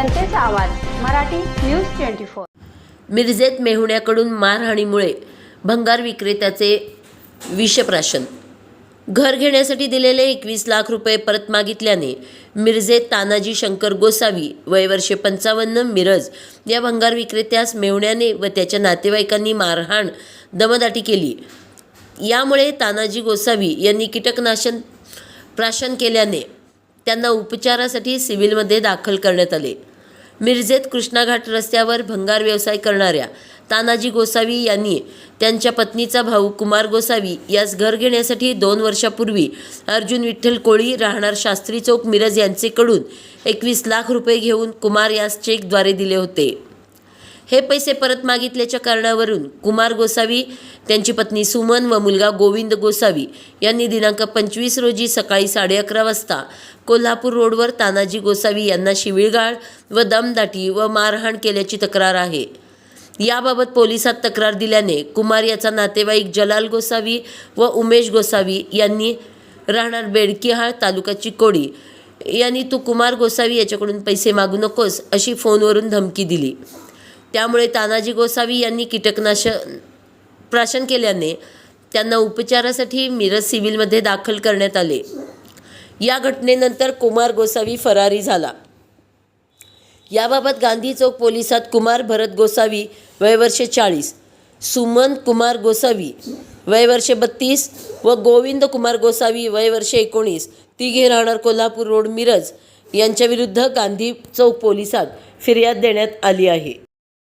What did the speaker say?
Awaaz Marathi news twenty four. मिरजेत मेहुण्याकडून मारहाणीमुळे भंगार विक्रेत्याचे विषप्राशन. घर घेण्यासाठी दिलेले एकवीस लाख रुपये परत मागितल्याने मिरजेत तानाजी शंकर गोसावी वय वर्षे पंचावन्न मिरज या भंगार विक्रेत्यास मेहुण्याने व त्याच्या नातेवाईकांनी मारहाण दमदाटी केली. यामुळे तानाजी गोसावी यांनी कीटकनाशन प्राशन केल्याने त्यांना उपचारासाठी सिव्हिलमध्ये दाखल करण्यात आले. मिरजेत कृष्णाघाट रस्त्यावर भंगार व्यवसाय करणाऱ्या तानाजी गोसावी यांनी त्यांच्या पत्नीचा भाऊ कुमार गोसावी यास घर घेण्यासाठी दोन वर्षापूर्वी अर्जुन विठ्ठल कोळी राहणार शास्त्री चौक मिरज यांचेकडून एकवीस लाख रुपये घेऊन कुमार यास चेकद्वारे दिले होते. हे पैसे परत मागितल्याच्या कारणावरून कुमार गोसावी त्यांची पत्नी सुमन व मुलगा गोविंद गोसावी यांनी दिनांक पंचवीस रोजी सकाळी साडे अकरा वाजता कोल्हापूर रोडवर तानाजी गोसावी यांना शिवीळगाळ व दमदाटी व मारहाण केल्याची तक्रार आहे. याबाबत पोलिसात तक्रार दिल्याने कुमार याचा नातेवाईक जलाल गोसावी व उमेश गोसावी यांनी राहणार बेडकिहाळ तालुका चिकोडी यांनी तू कुमार गोसावी याच्याकडून पैसे मागू नकोस अशी फोनवरून धमकी दिली. त्यामुळे तानाजी गोसावी यांनी कीटकनाशन प्राशन केल्याने त्यांना उपचारासाठी मिरज सिव्हिलमध्ये दाखल करण्यात आले. या घटनेनंतर कुमार गोसावी फरारी झाला. याबाबत गांधी चौक पोलिसात कुमार भरत गोसावी वयवर्षे चाळीस सुमन कुमार गोसावी वयवर्षे बत्तीस व गोविंद कुमार गोसावी वयवर्ष एकोणीस. तिघे राहणार कोल्हापूर रोड मिरज यांच्याविरुद्ध गांधी चौक पोलिसात फिर्याद देण्यात आली आहे.